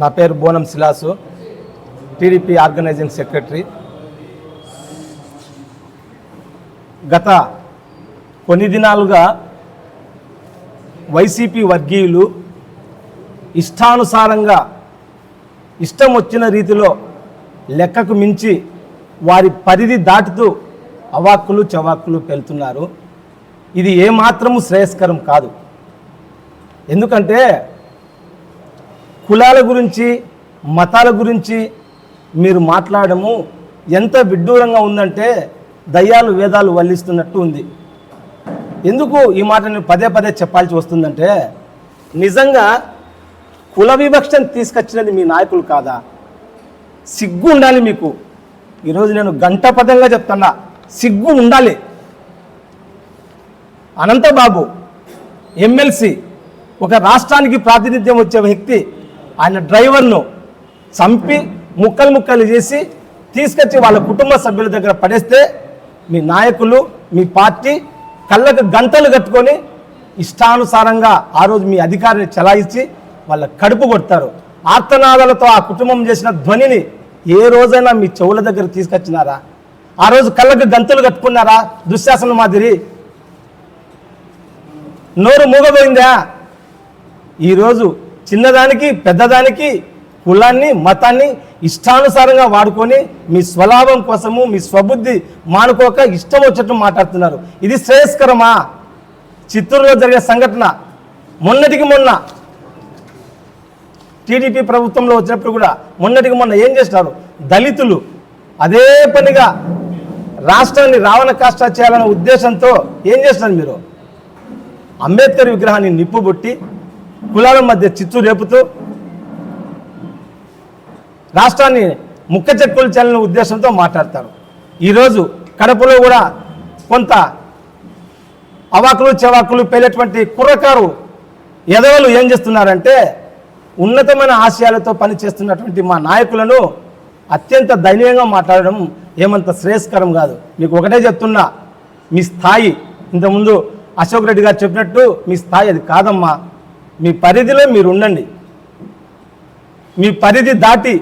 నా పేరు Bonam Silasu TDP organising secretary. గత కొన్ని దినాలుగా వైసీపీ వర్గీయులు ఇష్టానుసారంగా ఇష్టం వచ్చిన రీతిలో లెక్కకు మించి వారి పరిధి దాటుతూ అవాక్కులు చవాక్కులు పెళ్తున్నారు. ఇది ఏమాత్రము శ్రేయస్కరం కాదు. ఎందుకంటే కులాల గురించి మతాల గురించి మీరు మాట్లాడము ఎంత విడ్డూరంగా ఉందంటే దయ్యాలు వేదాలు వల్లిస్తున్నట్టు ఉంది. ఎందుకు ఈ మాట నేను పదే పదే చెప్పాల్సి వస్తుందంటే నిజంగా కుల వివక్షను తీసుకొచ్చినది మీ నాయకులు కాదా? సిగ్గు ఉండాలి మీకు. ఈరోజు నేను గంటపదంగా చెప్తున్నా సిగ్గు ఉండాలి. అనంతబాబు ఎమ్మెల్సీ ఒక రాష్ట్రానికి ప్రాతినిధ్యం వచ్చే వ్యక్తి ఆయన డ్రైవర్ను చంపి ముక్కలు ముక్కలు చేసి తీసుకొచ్చి వాళ్ళ కుటుంబ సభ్యుల దగ్గర పడేస్తే మీ నాయకులు మీ పార్టీ కళ్ళకు గంటలు కట్టుకొని ఇష్టానుసారంగా ఆ రోజు మీ అధికారిని చలాయించి వాళ్ళ కడుపు కొడతారు. ఆర్తనాదాలతో ఆ కుటుంబం చేసిన ధ్వనిని ఏ రోజైనా మీ చెవుల దగ్గర తీసుకొచ్చినారా? ఆ రోజు కళ్ళకు గంతులు కట్టుకున్నారా? దుశ్శాసన మాదిరి? నోరు మూగబోయిందా? ఈరోజు చిన్నదానికి పెద్దదానికి కులాన్ని మతాన్ని ఇష్టానుసారంగా వాడుకొని మీ స్వలాభం కోసము మీ స్వబుద్ధి మానుకోక ఇష్టం వచ్చేట్టు మాట్లాడుతున్నారు. ఇది శ్రేయస్కరమా? చిత్తూరులో జరిగే సంఘటన. మొన్నటికి మొన్న టీడీపీ ప్రభుత్వంలో వచ్చినప్పుడు కూడా మొన్నటికి మొన్న ఏం చేసినారు? దళితులు. అదే పనిగా రాష్ట్రాన్ని రావణ కాష్ట చేయాలనే ఉద్దేశంతో ఏం చేస్తున్నారు మీరు? అంబేద్కర్ విగ్రహాన్ని నిప్పుబొట్టి కులాల మధ్య చిచ్చు రేపుతూ రాష్ట్రాన్ని ముక్క చెక్కులు చేయాలనే ఉద్దేశంతో మాట్లాడతారు. ఈరోజు కడపలో కూడా కొంత అవాకులు చెవాకులు పేలేటువంటి కుర్రకారు ఎదవలు ఏం చేస్తున్నారంటే ఉన్నతమైన ఆశయాలతో పనిచేస్తున్నటువంటి మా నాయకులను అత్యంత దయనీయంగా మాట్లాడడం ఏమంత శ్రేయస్కరం కాదు. మీకు ఒకటే చెప్తున్నా మీ స్థాయి ఇంతకుముందు అశోక్ రెడ్డి గారు చెప్పినట్టు మీ స్థాయి అది కాదమ్మా. మీ పరిధిలో మీరు ఉండండి మీ పరిధి దాటి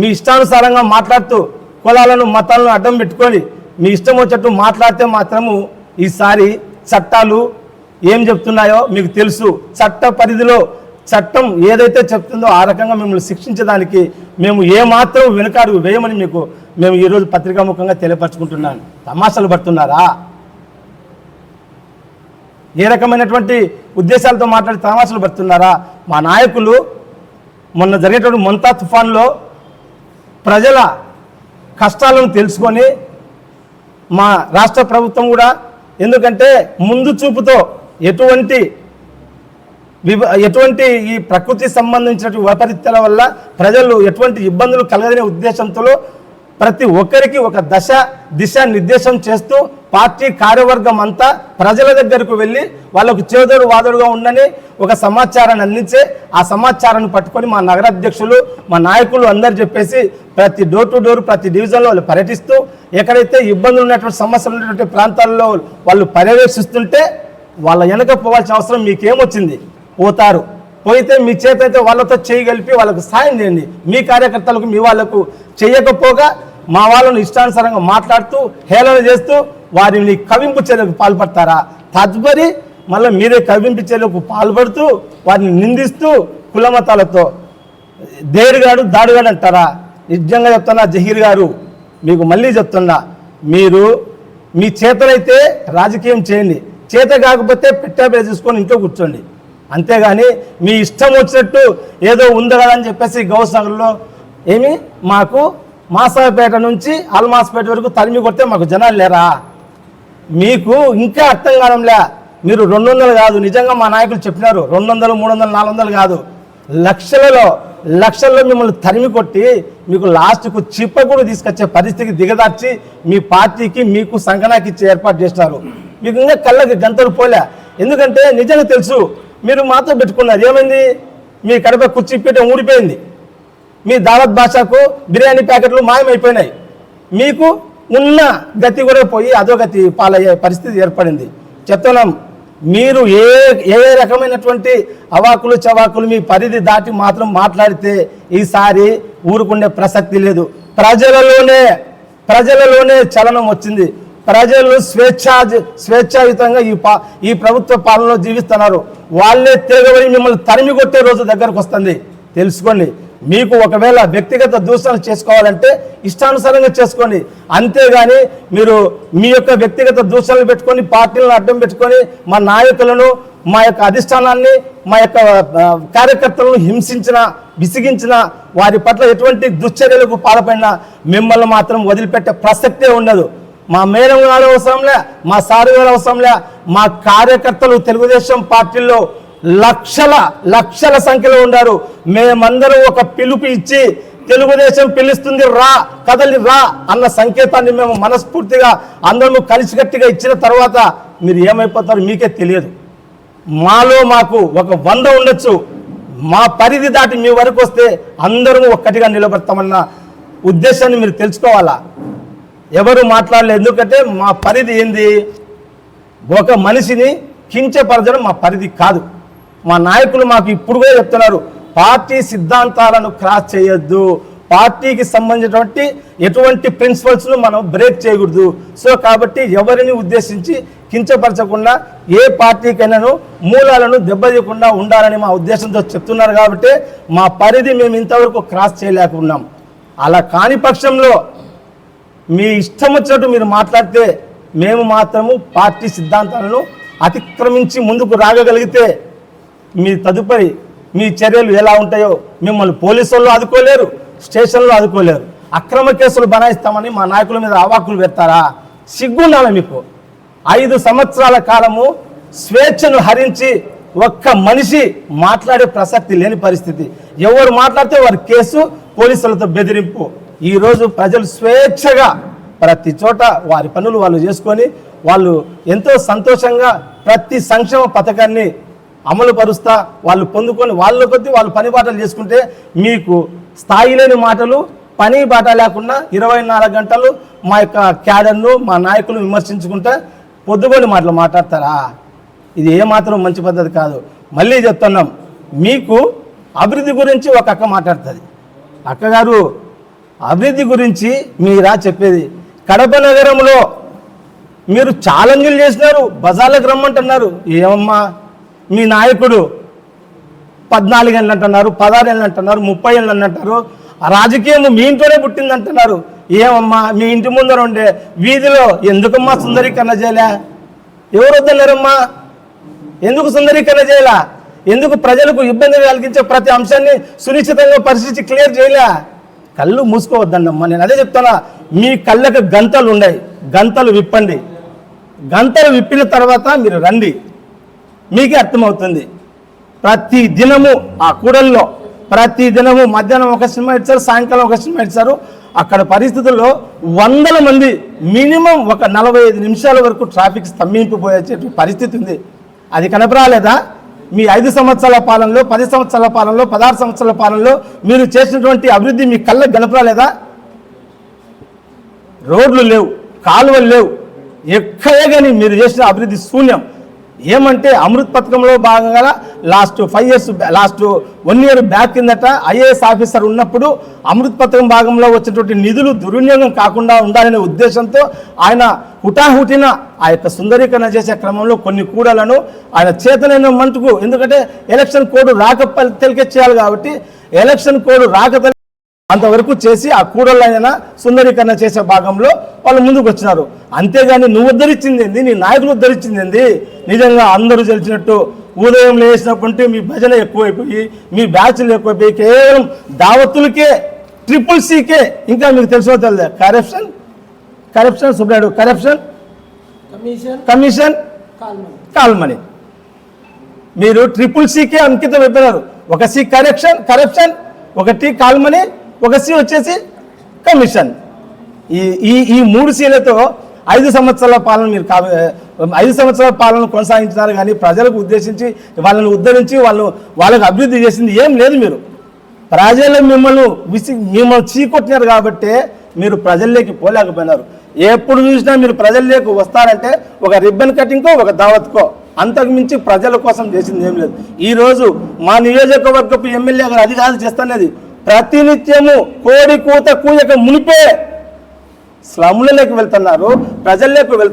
మీ ఇష్టానుసారంగా మాట్లాడుతూ కులాలను మతాలను అడ్డం పెట్టుకొని మీ ఇష్టం వచ్చేట్టు మాట్లాడితే మాత్రము ఈసారి చట్టాలు ఏం చెప్తున్నాయో మీకు తెలుసు. చట్ట పరిధిలో చట్టం ఏదైతే చెప్తుందో ఆ రకంగా మిమ్మల్ని శిక్షించడానికి మేము ఏమాత్రం వెనుకాడు వేయమని మీకు మేము ఈరోజు పత్రికాముఖంగా తెలియపరచుకుంటున్నాను. తమాషాలు పడుతున్నారా? ఏ రకమైనటువంటి ఉద్దేశాలతో మాట్లాడి తమాషాలు పడుతున్నారా? మా నాయకులు మొన్న జరిగేటువంటి మొంతా తుఫాన్లో ప్రజల కష్టాలను తెలుసుకొని మా రాష్ట్ర ప్రభుత్వం కూడా ఎందుకంటే ముందు చూపుతో ఎటువంటి విభ ఎటువంటి ఈ ప్రకృతి సంబంధించిన వైపరీత్యాల వల్ల ప్రజలు ఎటువంటి ఇబ్బందులు కలగదనే ఉద్దేశంతో ప్రతి ఒక్కరికి ఒక దశ దిశ నిర్దేశం చేస్తూ పార్టీ కార్యవర్గం అంతా ప్రజల దగ్గరకు వెళ్ళి వాళ్ళకు చేదోడు వాదోడుగా ఉండని ఒక సమాచారాన్ని అందించే ఆ సమాచారాన్ని పట్టుకొని మా నగరాధ్యక్షులు మా నాయకులు అందరు చెప్పేసి ప్రతి డోర్ టు డోర్ ప్రతి డివిజన్లో వాళ్ళు పర్యటిస్తూ ఎక్కడైతే ఇబ్బందులు ఉన్నటువంటి సమస్యలు ఉన్నటువంటి ప్రాంతాల్లో వాళ్ళు పర్యవేక్షిస్తుంటే వాళ్ళ వెనక పోవాల్సిన అవసరం మీకేమొచ్చింది? పోతారు. పోయితే మీ చేత అయితే వాళ్ళతో చేయగలిపి వాళ్ళకు సాయం చేయండి. మీ కార్యకర్తలకు మీ వాళ్ళకు చేయకపోగా మా వాళ్ళను ఇష్టానుసారంగా మాట్లాడుతూ హేళన చేస్తూ వారిని కవింపు చర్యలకు పాల్పడతారా? తదుపరి మళ్ళీ మీరే కవింపు చర్యలకు పాల్పడుతూ వారిని నిందిస్తూ కులమతాలతో దేరుగాడు దాడుగాడు అంటారా? నిజంగా చెప్తున్నా జహీర్ గారు మీకు మళ్ళీ చెప్తున్నా మీరు మీ చేతలైతే రాజకీయం చేయండి. చేత కాకపోతే పెట్టాబే చూసుకొని ఇంట్లో కూర్చోండి. అంతేగాని మీ ఇష్టం వచ్చినట్టు ఏదో ఉంది కదా అని చెప్పేసి గౌస్ ఏమి? మాకు మాసాపేట నుంచి అల్మాస్పేట వరకు తరిమి కొడితే మాకు జనాలు లేరా? మీకు ఇంకా అర్థం కావడంలే. మీరు రెండు వందలు కాదు నిజంగా మా నాయకులు చెప్పినారు. రెండు వందలు మూడు వందలు నాలుగు వందలు కాదు. లక్షలలో లక్షల్లో మిమ్మల్ని తరిమి కొట్టి మీకు లాస్ట్కు చిప్ప కూడా తీసుకొచ్చే పరిస్థితికి దిగదార్చి మీ పార్టీకి మీకు సంఘనాకి ఇచ్చే ఏర్పాటు చేసినారు. మీకు ఇంకా కళ్ళకి గంతలు పోలే. ఎందుకంటే నిజంగా తెలుసు మీరు మాతో పెట్టుకున్నారు. ఏమైంది? మీ కడప కుర్చీపీట ఊడిపోయింది. మీ దావత్ భాషకు బిర్యానీ ప్యాకెట్లు మాయమైపోయినాయి. మీకు ఉన్న గతి కూడా పోయి అదో గతి పాలయ్యే పరిస్థితి ఏర్పడింది. చెప్తున్నాం మీరు ఏ ఏ రకమైనటువంటి అవాకులు చవాకులు మీ పరిధి దాటి మాత్రం మాట్లాడితే ఈసారి ఊరుకుండే ప్రసక్తి లేదు. ప్రజలలోనే ప్రజలలోనే చలనం వచ్చింది. ప్రజలు స్వేచ్ఛా స్వేచ్ఛాయుతంగా ఈ పా ఈ ప్రభుత్వ పాలనలో జీవిస్తున్నారు. వాళ్ళే తిరగబడి మిమ్మల్ని తరిమి కొట్టే రోజు దగ్గరకు వస్తుంది. తెలుసుకోండి మీకు ఒకవేళ వ్యక్తిగత దూషణ చేసుకోవాలంటే ఇష్టానుసారంగా చేసుకోండి. అంతేగాని మీరు మీ యొక్క వ్యక్తిగత దూషణలు పెట్టుకొని పార్టీలను అడ్డం పెట్టుకొని మా నాయకులను మా యొక్క అధిష్టానాన్ని మా యొక్క కార్యకర్తలను హింసించిన విసిగించిన వారి పట్ల ఎటువంటి దుశ్చర్యలకు పాల్పడిన మిమ్మల్ని మాత్రం వదిలిపెట్టే ప్రసక్తే ఉండదు. మా మేడం గారు అవసరంలే మా సారు గారు అవసరంలే మా కార్యకర్తలు తెలుగుదేశం పార్టీలో లక్షల లక్షల సంఖ్యలో ఉన్నారు మేమందరం ఒక పిలుపు ఇచ్చి తెలుగుదేశం పిలుస్తుంది రా కదలి రా అన్న సంకేతాన్ని మేము మనస్ఫూర్తిగా అందరము కలిసికట్టుగా ఇచ్చిన తర్వాత మీరు ఏమైపోతారో మీకే తెలియదు. మాలో మాకు ఒక వంద ఉండొచ్చు. మా పరిధి దాటి మీ వరకు వస్తే అందరము ఒక్కటిగా నిలబడతామన్న ఉద్దేశాన్ని మీరు తెలుసుకోవాలా? ఎవరు మాట్లాడలేదు ఎందుకంటే మా పరిధి ఏంది? ఒక మనిషిని కించపరచడం మా పరిధి కాదు. మా నాయకులు మాకు ఇప్పుడు కూడా చెప్తున్నారు పార్టీ సిద్ధాంతాలను క్రాస్ చేయొద్దు. పార్టీకి సంబంధించినటువంటి ఎటువంటి ప్రిన్సిపల్స్ను మనం బ్రేక్ చేయకూడదు. సో కాబట్టి ఎవరిని ఉద్దేశించి కించపరచకుండా ఏ పార్టీకైనాను మూలాలను దెబ్బతీయకుండా ఉండాలని మా ఉద్దేశంతో చెప్తున్నారు కాబట్టి మా పరిధి మేము ఇంతవరకు క్రాస్ చేయలేకున్నాం. అలా కాని పక్షంలో మీ ఇష్టం వచ్చినట్టు మీరు మాట్లాడితే మేము మాత్రము పార్టీ సిద్ధాంతాలను అతిక్రమించి ముందుకు రాగగలిగితే మీ తదుపరి మీ చర్యలు ఎలా ఉంటాయో మిమ్మల్ని పోలీసు వాళ్ళు ఆదుకోలేరు స్టేషన్లో ఆదుకోలేరు. అక్రమ కేసులు బనాయిస్తామని మా నాయకుల మీద అవాకులు పెడతారా సిగ్గుండాలి మీకు? ఐదు సంవత్సరాల కాలము స్వేచ్ఛను హరించి ఒక్క మనిషి మాట్లాడే ప్రసక్తి లేని పరిస్థితి. ఎవరు మాట్లాడితే వారి కేసు పోలీసులతో బెదిరింపు. ఈరోజు ప్రజలు స్వేచ్ఛగా ప్రతి చోట వారి పనులు వాళ్ళు చేసుకొని వాళ్ళు ఎంతో సంతోషంగా ప్రతి సంక్షేమ పథకాన్ని అమలు పరుస్తా వాళ్ళు పొందుకొని వాళ్ళ కొద్దీ వాళ్ళు పని బాటలు చేసుకుంటే మీకు స్థాయి లేని మాటలు పని బాట లేకుండా ఇరవై నాలుగు గంటలు మా యొక్క క్యాడర్ను మా నాయకులు విమర్శించుకుంటే పొద్దుగోని మాటలు మాట్లాడతారా? ఇది ఏమాత్రం మంచి పద్ధతి కాదు. మళ్ళీ చెప్తున్నాం మీకు అభివృద్ధి గురించి ఒక అక్క మాట్లాడుతుంది. అక్కగారు అభివృద్ధి గురించి మీరా చెప్పేది. కడప నగరంలో మీరు ఛాలెంజ్లు చేసినారు బజార్లకు రమ్మంటున్నారు. ఏమమ్మా? మీ నాయకుడు పద్నాలుగు ఏళ్ళు అంటున్నారు పదహారు ఏళ్ళు అంటున్నారు ముప్పై ఏళ్ళు అంటారు. ఆ రాజకీయం మీ ఇంట్లోనే పుట్టింది అంటున్నారు. ఏమమ్మా మీ ఇంటి ముందర ఉండే వీధిలో ఎందుకమ్మా సుందరీకరణ చేయలే? ఎవరు వద్దన్నారమ్మా? ఎందుకు సుందరీకరణ చేయలే? ఎందుకు ప్రజలకు ఇబ్బంది కలిగించే ప్రతి అంశాన్ని సునిశ్చితంగా పరిస్థితి క్లియర్ చేయలే? కళ్ళు మూసుకోవద్దన్నమ్మా నేను అదే చెప్తానా మీ కళ్ళకు గంతలు ఉన్నాయి. గంతలు విప్పండి. గంతలు విప్పిన తర్వాత మీరు రండి. మీకే అర్థమవుతుంది. ప్రతి దినము ఆ కూడల్లో ప్రతి దినము మధ్యాహ్నం ఒక సినిమా ఇచ్చారు సాయంకాలం ఒక సినిమా ఇచ్చారు అక్కడ పరిస్థితుల్లో వందల మంది మినిమం ఒక నలభై ఐదు నిమిషాల వరకు ట్రాఫిక్ స్తంభింపిపోయే పరిస్థితి ఉంది. అది కనపరాలేదా? మీ ఐదు సంవత్సరాల పాలనలో పది సంవత్సరాల పాలనలో పదహారు సంవత్సరాల పాలనలో మీరు చేసినటువంటి అభివృద్ధి మీ కళ్ళకు కనపరాలేదా? రోడ్లు లేవు కాలువలు లేవు. ఎక్కడే కానీ మీరు చేసిన అభివృద్ధి శూన్యం. ఏమంటే అమృత్ పథకంలో భాగంగా last five years last one year back కిందట ఐఏఎస్ ఆఫీసర్ ఉన్నప్పుడు అమృత్ పథకం భాగంలో వచ్చినటువంటి నిధులు దుర్వినియోగం కాకుండా ఉండాలనే ఉద్దేశంతో ఆయన హుటాహుటిన ఆ యొక్క సుందరీకరణ చేసే క్రమంలో కొన్ని కూడలను ఆయన చేతనైన మటుకు ఎందుకంటే ఎలక్షన్ కోడ్ రాక తెలికే చేయాలి కాబట్టి ఎలక్షన్ కోడ్ రాక అంతవరకు చేసి ఆ కూడళ్ళైనా సుందరీకరణ చేసే భాగంలో వాళ్ళు ముందుకు వచ్చినారు. అంతేగాని నువ్వు ఉద్ధరించింది ఏంది? నీ నాయకులు ఉద్ధరించింది ఏంది? నిజంగా అందరూ తెలిసినట్టు ఉదయం లేచినప్పుడు మీ భజన ఎక్కువైపోయి మీ బ్యాచ్లు ఎక్కువైపోయి కేవలం దావత్తులకే ట్రిపుల్ సీకే ఇంకా మీకు తెలుసో తెలియదు? Corruption corruption Subrayudu corruption commission commission call money మీరు ట్రిపుల్ సీకే అంకితం అయిపోయినారు. ఒక సి కరప్షన్ కరప్షన్ ఒక టీ కాల్మని ఒక సి వచ్చేసి కమిషన్ ఈ ఈ మూడు సీలతో ఐదు సంవత్సరాల పాలన మీరు ఐదు సంవత్సరాల పాలన కొనసాగించినారు కానీ ప్రజలకు ఉద్దేశించి వాళ్ళని ఉద్ధరించి వాళ్ళు వాళ్ళకు అభివృద్ధి చేసింది ఏం లేదు మీరు. ప్రజలు మిమ్మల్ని విసి మిమ్మల్ని చీకొట్టినారు కాబట్టి మీరు ప్రజల్లోకి పోలేకపోయినారు. ఎప్పుడు చూసినా మీరు ప్రజల్లోకి వస్తారంటే ఒక రిబ్బన్ కటింగ్కో ఒక దావత్కో. అంతకు మించి ప్రజల కోసం చేసింది ఏం లేదు. ఈరోజు మా నియోజకవర్గపు ఎమ్మెల్యే గారు అది కాదు చేస్తున్నది ప్రతినిత్యము కోడి కూత కూయక మునిపే స్లమ్లలోకి వెళ్తున్నారు ప్రజల్లోకి వెళ్తున్నారు.